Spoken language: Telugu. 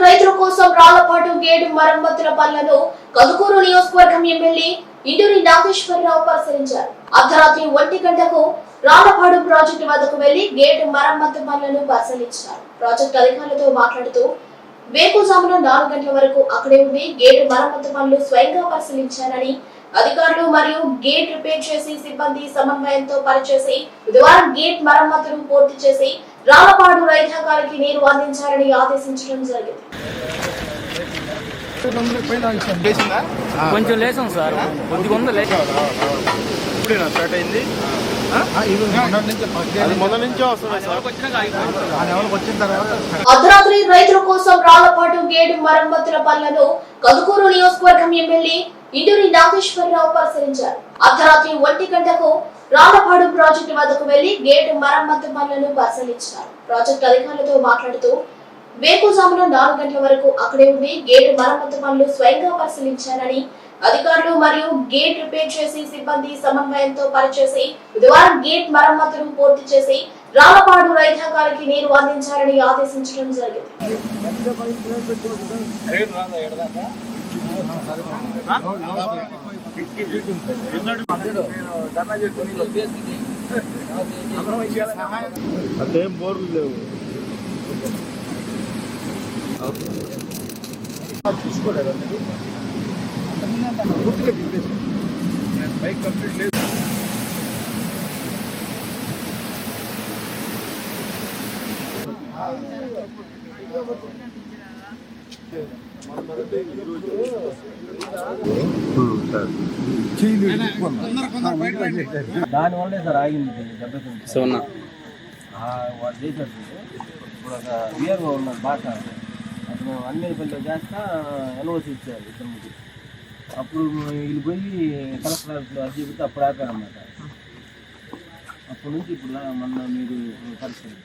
రైతుల కోసం రాళ్ళపాటు గేటు మరమ్మతుల పనులను కదుకూరు నియోజకవర్గం ఎమ్మెల్యే ఇండూరి నాగేశ్వరరావు పరిశీలించారు. అర్ధరాత్రి ఒంటి గంటకు రాళ్ళపాడు ప్రాజెక్టు వద్దకు వెళ్ళి గేటు మరమ్మతు పనులను పరిశీలించారు. ప్రాజెక్టు అధికారులతో మాట్లాడుతూ వేకుజామున నాలుగు గంటల వరకు అక్కడే ఉండి గేటు మరమ్మతు పనులు స్వయంగా పరిశీలించారని అధికారులు మరియు గేట్ రిపేర్ చేసి సిబ్బంది సమన్వయంతో పనిచేసి బుధవారం గేట్ మరమ్మతులు పూర్తి చేసి రామపాడు రైతాంగానికి నీరు అందించాలని ఆదేశించడం జరిగింది. కొంచెం లేసాం సార్ కొద్దిగా ఉంది లేచాం. ఇప్పుడేనా స్టార్ట్ అయింది? అర్ధరాత్రి రైతుల కోసం రాళ్ళపాటు గేటు మరమ్మతుల పనులను కదుకూరు నియోజకవర్గం ఎమ్మెల్యే ఇంటూరి నాగేశ్వరరావు పరిశీలించారు. అర్ధరాత్రి ఒంటి గంటకు రాళ్ళపాడు ప్రాజెక్టు వద్దకు వెళ్ళి గేటు మరమ్మతు పనులను పరిశీలించారు. ప్రాజెక్టు అధికారులతో మాట్లాడుతూ వేకుజామున నాలుగు గంటల వరకు అక్కడే ఉండి గేటు మరమ్మతు పనులు స్వయంగా పరిశీలించారని అధికారులు మరియు గేట్ రిపేర్ చేసి సిబ్బంది సమన్వయంతో పనిచేసి బుధవారం గేట్ మరమ్మతులు పూర్తి చేసి రామపాడు రైతాంగానికి నీరు అందించాలని ఆదేశించడం జరిగింది. అదేం బోర్లు లేవు. బైక్ కంప్లీట్ లేదు దానివల్లే సార్ ఆగింది దెబ్బతింది సున్నా వాడు చేశాడు ఇప్పుడు ఒక విఆర్ఓ ఉన్నాడు బాట అతను అన్ని పనులు చేస్తా ఎన్ఓసి ఇచ్చారు ఇతనికి అప్పుడు వీళ్ళు పోయి కలెక్టర్ అది చెబితే అప్పుడు ఆపారన్నమాట. అప్పటి నుంచి ఇప్పుడు మొన్న మీరు పరిస్థితి